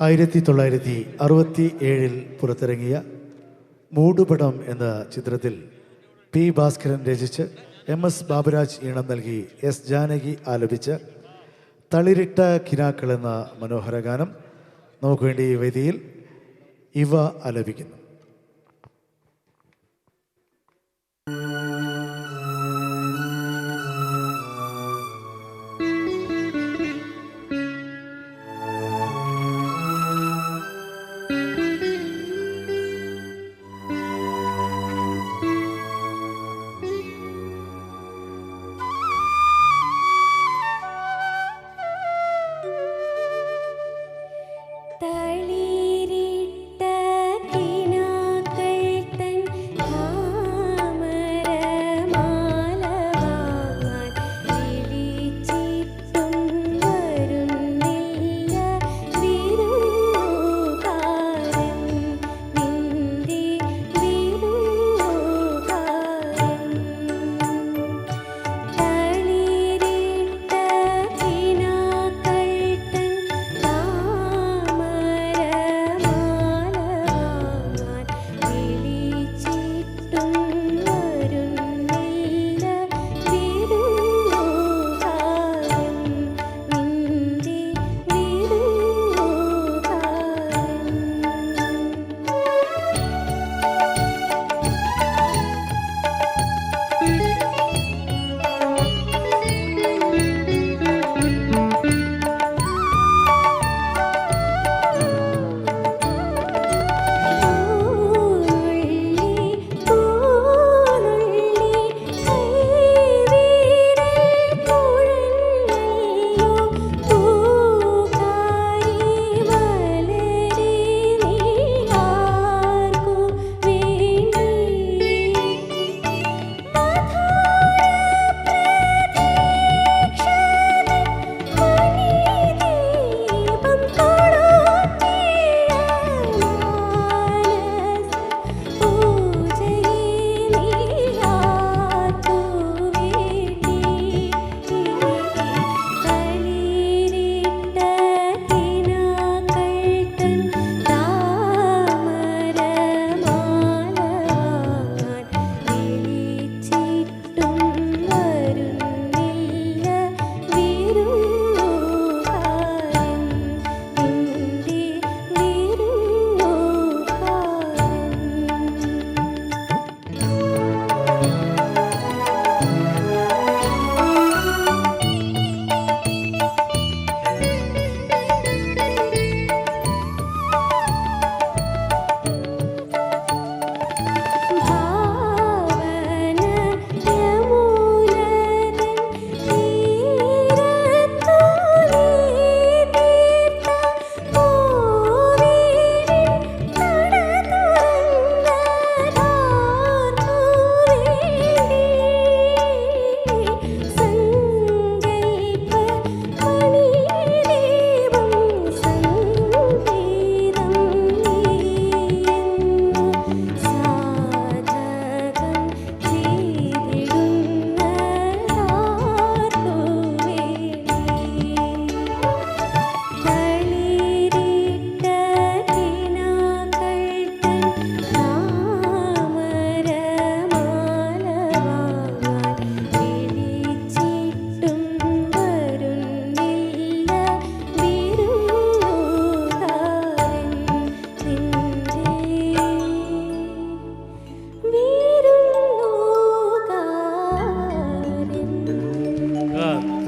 ആയിരത്തി തൊള്ളായിരത്തി അറുപത്തി ഏഴിൽ പുറത്തിറങ്ങിയ മൂടുപടം എന്ന ചിത്രത്തിൽ പി ഭാസ്കരൻ രചിച്ച് എം എസ് ബാബുരാജ് ഈണം നൽകി എസ് ജാനകി ആലപിച്ച് തളിരിട്ട കിനാക്കൾ എന്ന മനോഹര ഗാനം നമുക്ക് വേണ്ടി വേദിയിൽ ഇവ ആലപിക്കുന്നു.